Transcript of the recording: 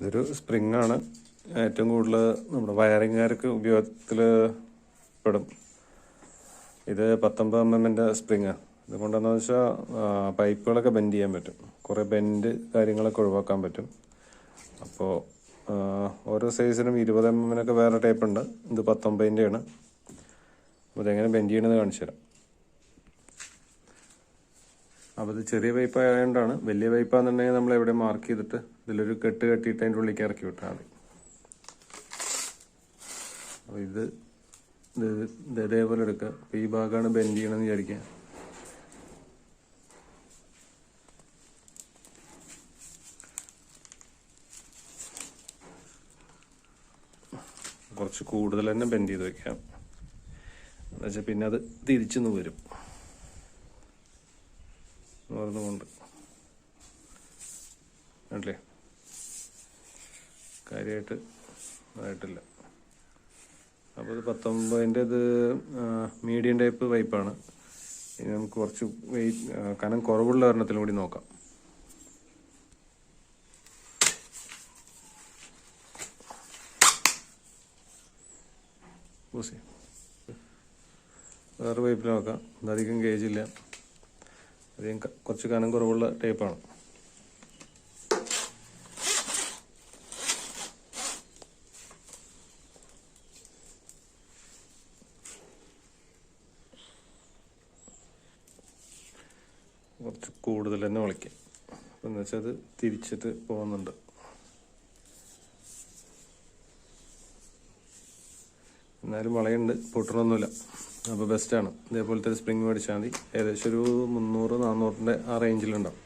ഇതൊരു സ്പ്രിങ് ആണ് ഏറ്റവും കൂടുതൽ നമ്മുടെ വയറിങ്ങുകാർക്ക് ഉപയോഗത്തിൽ പെടും. ഇത് പത്തൊമ്പത് എം എമ്മിന്റെ സ്പ്രിങ്ങാണ് ഇത് കൊണ്ടെന്ന് വെച്ചാൽ പൈപ്പുകളൊക്കെ ബെൻഡ് ചെയ്യാൻ പറ്റും. കുറേ ബെൻഡ് കാര്യങ്ങളൊക്കെ ഒഴിവാക്കാൻ പറ്റും. അപ്പോൾ ഓരോ സൈസിനും ഇരുപത് എം എമ്മിനൊക്കെ വേറെ ടൈപ്പ് ഉണ്ട് ഇത് പത്തൊമ്പതിന്റെയാണ് അപ്പോൾ ഇതെങ്ങനെ ബെൻഡ് ചെയ്യണമെന്ന് കാണിച്ചു തരാം അപ്പോൾ ഇത് ചെറിയ പൈപ്പ് ആയതുകൊണ്ടാണ് വലിയ പൈപ്പാണെന്നുണ്ടെങ്കിൽ നമ്മൾ എവിടെ മാർക്ക് ചെയ്തിട്ട് ഇതിലൊരു കെട്ട് കെട്ടിയിട്ട് അതിന്റെ ഉള്ളിലേക്ക് ഇറക്കി വിട്ടാൽ മതി. അപ്പോൾ ഇത് ഇത് ഇത് ഇതേപോലെ എടുക്കുക അപ്പോൾ ഈ ഭാഗമാണ് ബെൻഡ് ചെയ്യണമെന്ന് വിചാരിക്കുക കുറച്ച് കൂടുതൽ തന്നെ ബെൻഡ് ചെയ്ത് വെക്കാം. എന്നുവെച്ചാൽ പിന്നെ അത് തിരിച്ചു വരും. കൊണ്ട് അല്ലേ? കാര്യമായിട്ട് ആയിട്ടില്ല. അപ്പോൾ ഇത് പത്തൊമ്പതിന്റെ ഇത് മീഡിയം ടൈപ്പ് പൈപ്പാണ് ഇനി നമുക്ക് കുറച്ച് വെയിറ്റ് കനം കുറവുള്ള ഒരെണ്ണത്തിലും കൂടി നോക്കാം. വേറെ പൈപ്പിൽ നോക്കാം. ഇതധികം ഗേജില്ല അധികം കുറച്ച് കനം കുറവുള്ള ടേപ്പാണ്. കുറച്ച് കൂടുതൽ തന്നെ വിളിക്കാം. അപ്പം എന്ന് വെച്ചാൽ അത് തിരിച്ചിട്ട് പോകുന്നുണ്ട്. എന്നാലും വളയുണ്ട് പൊട്ടണമൊന്നുമില്ല അപ്പോൾ ബെസ്റ്റാണ് ഇതേപോലത്തെ സ്പ്രിങ് മേടിച്ചാൽ മതി. ഏകദേശം ഒരു മുന്നൂറ് നാന്നൂറിന്റെ ആ റേഞ്ചിലുണ്ടാവും